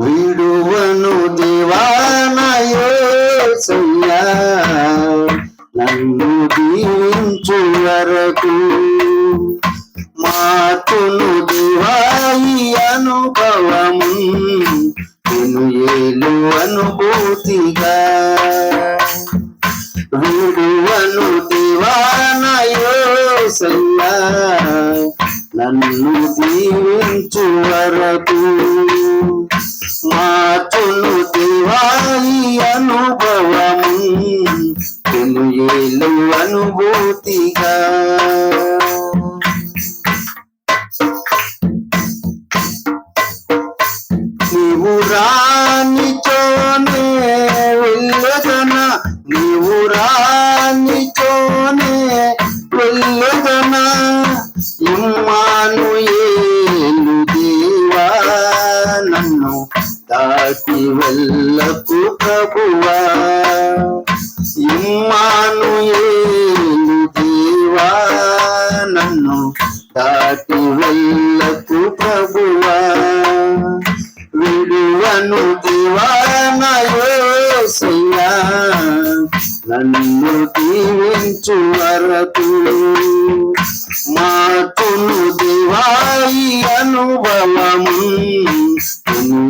విడువను దివానయోసయ్యా నన్ను దీవించు వరకు. మాతును దివాయి అనుభవము. నేను ఏలు అనుభూతిగా. విడువను దివానయోసయ్యా నన్ను దీవించు వరకు. నీవు రానిచోనే వెళ్ళదన నీవు రానిచోనే వెళ్ళదన. ఇమ్మాను ఏలు దేవా నన్ను దాటి వెళ్ళకు ప్రభువా. ఇమ్మా దాటి వెళ్ళకు ప్రభువా. విడువను దివానయోసయ్యా నన్ను దీవించు వరకు మాకును దివాయి అనుభవము.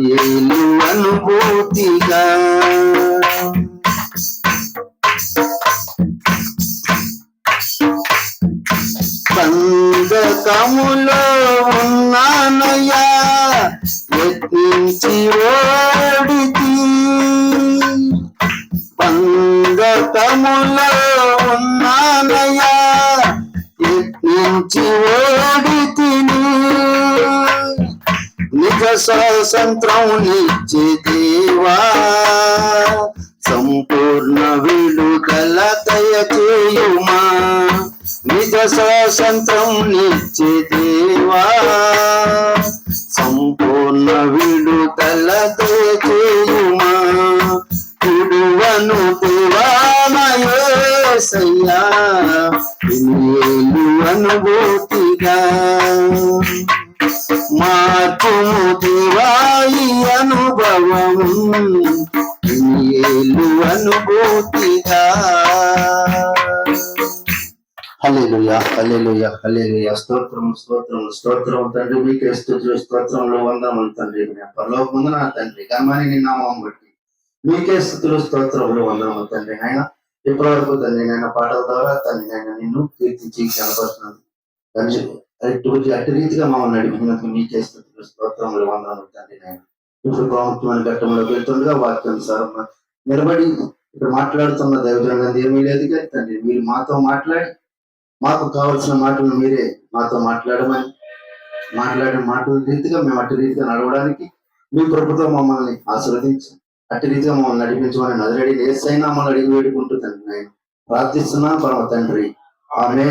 ఏలు అనుభూతిగా. బంధకములో ఉన్నానయ్యా. యత్నించి ఓడితి. బంధకములో ఉన్నానయ్యా. యత్నించి ఓడితిని నిజ స్వాతంత్రం నిత్య స్వాతంత్రం నిత్య దేవా సంపూర్ణ విడుదల దయచేయుమా విడువను దేవామయేసయ్యా అనుభూతిగా మాతుము దేవాయి అనుభవం ఏలు అనుభూతిగా హల్లెలూయా హల్లెలూయా హల్లెలూయా స్తోత్రం స్తోత్రం స్తోత్రం తండ్రి మీకే స్తుతులు స్తోత్రంలో వందనములు తండ్రి. పరలోకముందు నా తండ్రి కర్మాని నీ నామం బట్టి మీకే స్థుతులు స్తోత్రంలో వందనములు తండ్రి. ఆయన ఇప్పటివరకు తండ్రి నేను పాటల ద్వారా తండ్రి నేను నిన్ను కీర్తించి కనపడుతున్నాను తండ్రి అటు అటు రీతిగా మమ్మల్ని నడిపినందుకు మీకే స్థుతులు స్తోత్రంలో వందనములు తండ్రి ఆయన ఇప్పుడు ప్రాముఖ్యమైన ఘట్టంలో వెళ్తుండగా వాక్యం సార్ నిలబడి ఇక్కడ మాట్లాడుతున్న దైవజనం ఏమీ లేదు కానీ తండ్రి మీరు మాతో మాట్లాడి మాకు కావలసిన మాటలు మీరే మాతో మాట్లాడమని మాట్లాడిన మాటల రీతిగా మేము అటు రీతిగా నడవడానికి మీ ప్రభుత్వం మమ్మల్ని ఆశీర్వదించి అటు రీతిగా మమ్మల్ని నడిపించమని నదిరెడీ ఏసైనా మమ్మల్ని అడిగి వేడుకుంటుందండి నేను ప్రార్థిస్తున్నాను పరమ తండ్రి. ఆమె